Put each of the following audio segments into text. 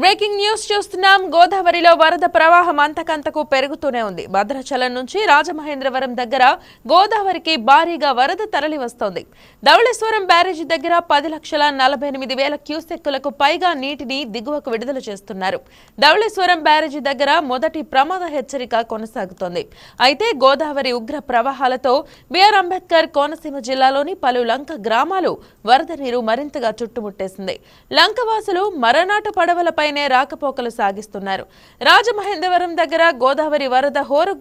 Breaking news చూస్తున్నాం. గోదావరిలో వరద ప్రవాహం అంతకంతకు పెరుగుతూనే ఉంది. భద్రాచలం నుంచి రాజమహేంద్రవరం దగ్గర గోదావరికి భారీగా వరద తరలి వస్తోంది. ధవళేశ్వరం బ్యారేజీ దగ్గర పది లక్షల నలభై ఎనిమిది వేల క్యూసెక్కులకు పైగా నీటిని దిగువకు విడుదల చేస్తున్నారు. ధవళేశ్వరం బ్యారేజీ దగ్గర మొదటి ప్రమాద హెచ్చరిక కొనసాగుతోంది. అయితే గోదావరి ఉగ్ర ప్రవాహాలతో బిఆర్ అంబేద్కర్ కోనసీమ జిల్లాలోని పలు లంక గ్రామాలు వరద నీరు మరింతగా చుట్టుముట్టేసింది. లంకవాసులు మరనాటు పడవలపైనే రాకపోకలు సాగిస్తున్నారు. రాజమహేంద్రవరం దగ్గర గోదావరి వరద హోరు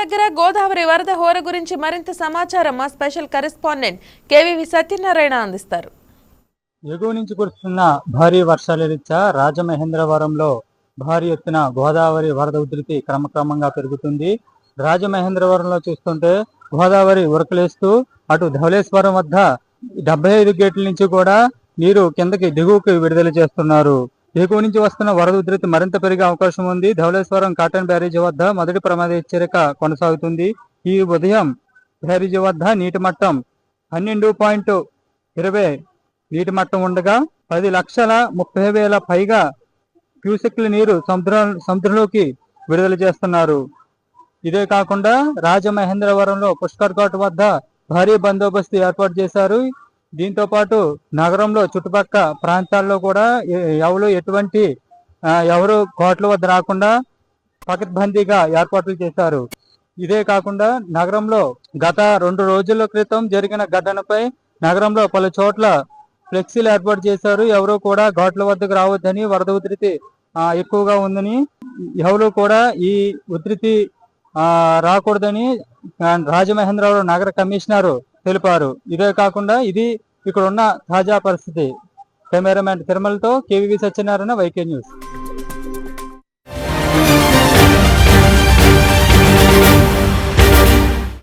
దగ్గర గోదావరి వరద హోర గురించి మరింత సమాచారం మా స్పెషల్ కరెస్పాండెంట్ కేవీవి సత్యనారాయణ అందిస్తారు. ఎగువ నుంచి కురుస్తున్న భారీ వర్షాల రీత్యా రాజమహేంద్రవరంలో భారీ ఎత్తున గోదావరి వరద ఉధృతి క్రమక్రమంగా పెరుగుతుంది. రాజమహేంద్రవరంలో చూస్తుంటే గోదావరి ఉరకలేస్తూ అటు ధవళేశ్వరం వద్ద డెబ్బై ఐదు గేట్ల నుంచి కూడా నీరు కిందకి దిగువకు విడుదల చేస్తున్నారు. దిగువ నుంచి వస్తున్న వరద ఉధృతి మరింత పెరిగే అవకాశం ఉంది. ధవళేశ్వరం కాటన్ బ్యారేజీ వద్ద మొదటి ప్రమాద హెచ్చరిక కొనసాగుతుంది. ఈ ఉదయం బ్యారేజీ వద్ద నీటి మట్టం పన్నెండు పాయింట్ ఇరవై నీటి మట్టం ఉండగా పది లక్షల ముప్పై వేల పైగా క్యూసెక్ల నీరు సముద్రం సముద్రంలోకి విడుదల చేస్తున్నారు. ఇదే కాకుండా రాజమహేంద్రవరంలో పుష్కర్ ఘాట్ వద్ద భారీ బందోబస్తు ఏర్పాటు చేశారు. దీంతో పాటు నగరంలో చుట్టుపక్క ప్రాంతాల్లో కూడా ఎవరు ఎటువంటి ఎవరు కోట్ల వద్ద రాకుండా పకడ్బందీగా ఏర్పాట్లు చేశారు. ఇదే కాకుండా నగరంలో గత రెండు రోజుల క్రితం జరిగిన ఘటనపై నగరంలో పలు చోట్ల ఫ్లెక్సీలు ఏర్పాటు చేశారు. ఎవరు కూడా ఘాట్ల వద్దకు రావద్దని వరద ఉధృతి ఎక్కువగా ఉందని ఎవరు కూడా ఈ ఉధృతి రాకూడదని రాజమహేంద్రవరం నగర కమిషనర్ తెలిపారు. ఇదే కాకుండా ఇది ఇక్కడ ఉన్న తాజా పరిస్థితి. కెమెరామెన్ తిరుమలతో కేవీవి సత్యనారాయణ వైకే న్యూస్.